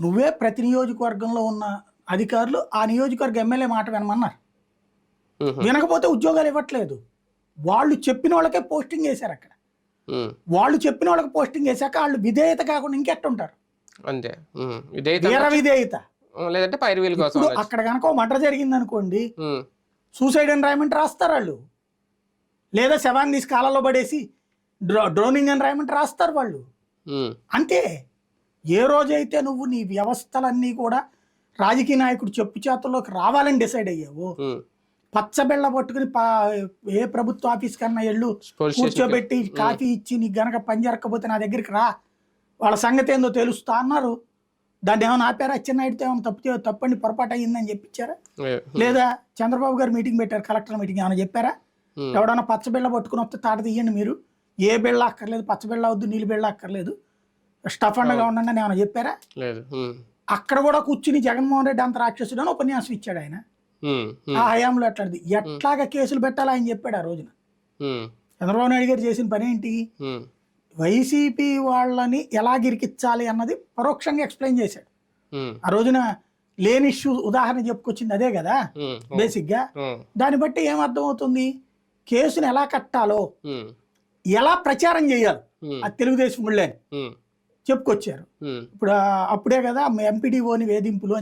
నువ్వే ప్రతి నియోజకవర్గంలో ఉన్న అధికారులు ఆ నియోజకవర్గ ఎమ్మెల్యే మాట వినమన్నారు. వినకపోతే ఉద్యోగాలు ఇవ్వట్లేదు. వాళ్ళు చెప్పిన వాళ్ళకే పోస్టింగ్ వేశారు అక్కడ. వాళ్ళు చెప్పిన వాళ్ళకి పోస్టింగ్ వేశాక వాళ్ళు విధేయత కాకుండా ఇంకెట్టుంటారు. అంతే. ఉమ్, ఇదైతే వీర విధేయత. లేదంటే పైరువీల కోసం ఇప్పుడు అనొచ్చు. అక్కడ కనుక మటర్ జరిగింది అనుకోండి సూసైడ్ అని రాయమంటే రాస్తారు వాళ్ళు. లేదా శవాన్ని తీసి కాలంలో పడేసి డ్రో డ్రోనింగ్ అని రాయమంటే రాస్తారు వాళ్ళు. అంతే. ఏ రోజైతే నువ్వు నీ వ్యవస్థలన్నీ కూడా రాజకీయ నాయకుడు చెప్పు చేతుల్లోకి రావాలని డిసైడ్ అయ్యావు. పచ్చబెళ్ళ పట్టుకుని ఏ ప్రభుత్వ ఆఫీస్ కన్నా ఎళ్ళు కూర్చోబెట్టి కాఫీ ఇచ్చి నీకు గనక పని జరగకపోతే నా దగ్గరికి రా. వాళ్ళ సంగతి ఏందో తెలుస్తా అన్నారు. దాన్ని ఏమైనా ఆపారా? అచ్చెన్నాయుడితో ఏమైనా తప్పు తప్పండి పొరపాటు అయ్యిందని చెప్పించారా లేదా చంద్రబాబు గారు మీటింగ్ పెట్టారు కలెక్టర్ మీటింగ్ ఏమైనా చెప్పారా? ఎవడన్నా పచ్చ బిళ్ళ పట్టుకుని వస్తే తాట తీయండి మీరు. ఏ బిళ్ళ అక్కర్లేదు పచ్చ బిళ్ళ వద్దు నీళ్ళు బిళ్ళ అక్కర్లేదు. స్టఫ్ అండగా ఉండండి అని ఏమైనా చెప్పారా? లేదు. అక్కడ కూడా కూర్చుని జగన్మోహన్ రెడ్డి అంత రాక్షసుడు అని ఉపన్యాసం ఇచ్చాడు ఆయన. ఆ హయాంలో ఎట్లాంటిది ఎట్లాగా కేసులు పెట్టాలి ఆయన చెప్పాడు ఆ రోజున. చంద్రబాబు నాయుడు గారు చేసిన పని ఏంటి? వైసీపీ వాళ్ళని ఎలా గిరికిచ్చాలి అన్నది పరోక్షంగా ఎక్స్ప్లెయిన్ చేశాడు. ఆ రోజున లేని ఇష్యూ ఉదాహరణ చెప్పుకొచ్చింది అదే కదా? ఉమ్, బేసిక్గా. ఉమ్, దాన్ని బట్టి ఏమర్థమవుతుంది కేసుని ఎలా కట్టాలో ఎలా ప్రచారం చేయాలి? అది తెలుగుదేశం వాళ్ళని ఉమ్, చెప్పుకొచ్చారు. ఇప్పుడు అప్పుడే కదా ఎంపీడీఓని వేధింపులు అని